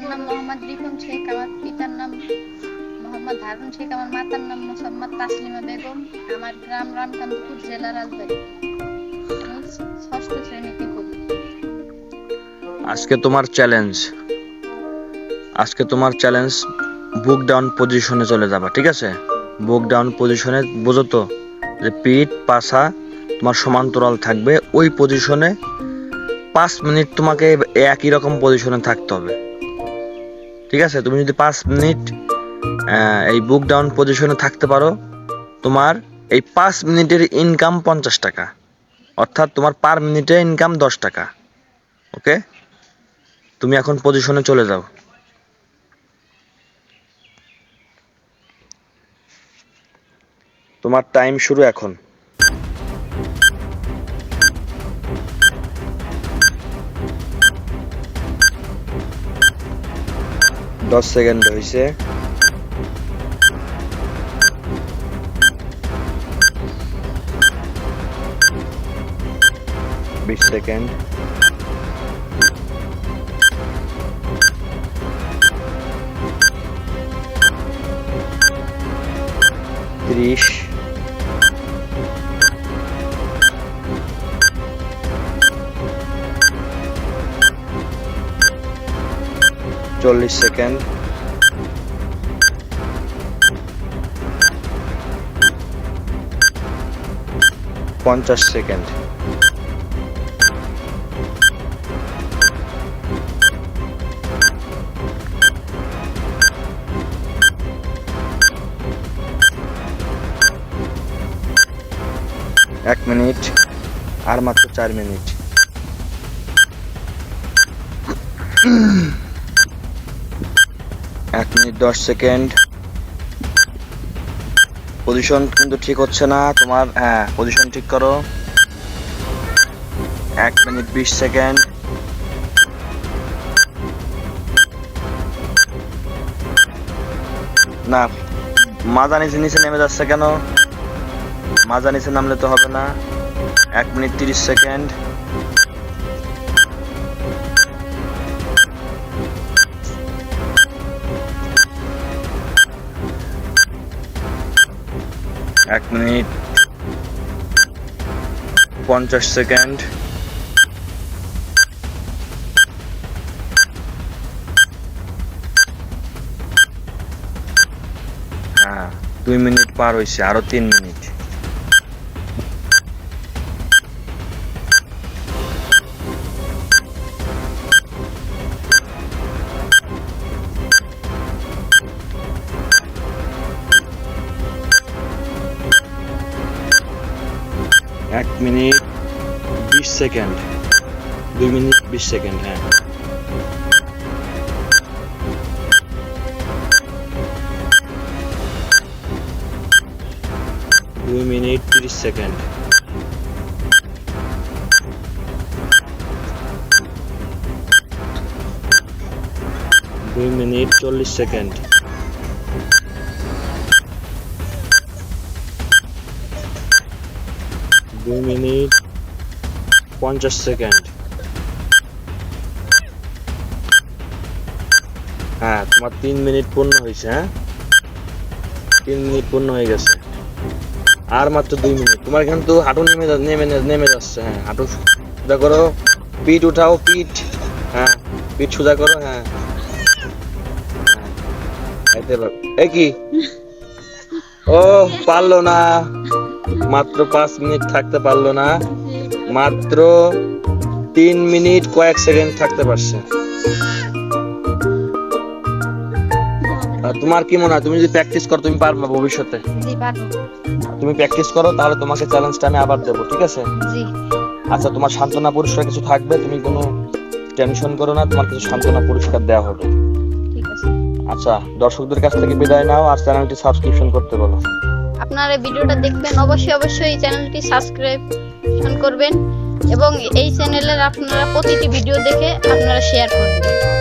আমার নাম মোহাম্মদ রিপন শেখ, আমার পিতার নাম মোহাম্মদ হারুন শেখ, আমার মাতার নাম মোসাম্মদ তাসলিমা বেগম, আমার গ্রাম রামকান্তপুর জেলা রাজবাড়ী। ষষ্ঠ শ্রেণীতে আজকে তোমার চ্যালেঞ্জ আজকে তোমার চ্যালেঞ্জ বুক ডাউন পজিশনে চলে যাবা, ঠিক আছে? বুক ডাউন পজিশনে বোঝো তো যে পিঠ পাশা তোমার সমান্তরাল থাকবে। ওই পজিশনে পাঁচ মিনিট তোমাকে একই রকম পজিশনে থাকতে হবে। ঠিক আছে? তুমি যদি পাঁচ মিনিট এই বুক ডাউন পজিশনে থাকতে পারো, তোমার এই পাঁচ মিনিটের ইনকাম পঞ্চাশ টাকা। অর্থাৎ তোমার পার মিনিটে ইনকাম দশ টাকা। ওকে তুমি এখন পজিশনে চলে যাও। তোমার টাইম শুরু এখন। দশ সেকেন্ড হয়েছে বিশ সেকেন্ড। ত্রিশ। চল্লিশ সেকেন্ড। পঞ্চাশ সেকেন্ড। এক মিনিট আর মাত্র চার মিনিট। এক মিনিট দশ সেকেন্ড। পজিশন কিন্তু ঠিক হচ্ছে না। তোমার হ্যাঁ পজিশন ঠিক করো। এক মিনিট বিশ সেকেন্ড। না, মাজা নিচে নিচে নেমে যাচ্ছে কেন? মাজা নিচে নামলে তো হবে না। এক মিনিট তিরিশ সেকেন্ড। এক মিনিট। পঞ্চাশ সেকেন্ড। হ্যাঁ দুই মিনিট পার হয়েছে আরও তিন মিনিট। এক মিনিট বিশ সেকেন্ড। দুই মিনিট বিশ সেকেন্ড হ্যাঁ। দুই মিনিট তিরিশ সেকেন্ড। দুই মিনিট চল্লিশ সেকেন্ড। দুই মিনিট পঞ্চাশ সেকেন্ড হ্যাঁ তোমার তিন মিনিট পূর্ণ হয়েছে হ্যাঁ? তিন মিনিট পূর্ণ হয়ে গেছে। আর মাত্র দুই মিনিট। তোমার কিন্তু হাঁটু নেমে নেমে নেমে যাচ্ছে হ্যাঁ হাঁটু সোজা করো। পিঠ উঠাও, পিঠ। হ্যাঁ পিঠ সোজা করো হ্যাঁ। হ্যাঁ খাইতে পারো। এ কি? ও, পারল না। মাত্র পাঁচ মিনিট থাকতে পারল না। মাত্র তিন মিনিট কয়েক সেকেন্ড থাকতে পারছে। তোমার কি মনে হয়? তুমি যদি প্র্যাকটিস করো তুমি পারবে ভবিষ্যতে? তুমি প্র্যাকটিস করো তাহলে তোমাকে চ্যালেঞ্জটা আমি আবার দেবো ঠিক আছে? আচ্ছা তোমার সান্ত্বনা পুরস্কার কিছু থাকবে? তুমি কোনো টেনশন করো না তোমার কিছু সান্ত্বনা পুরস্কার দেওয়া হবে। আচ্ছা দর্শকদের কাছ থেকে বিদায় নাও আর চ্যানেলটি সাবস্ক্রিপশন করতে বলো। আপনারা ভিডিওটা দেখবেন, অবশ্যই অবশ্যই চ্যানেলটি সাবস্ক্রাইব করবেন এবং এই চ্যানেলের আপনারা প্রতিটি ভিডিও দেখে আপনারা শেয়ার করবেন।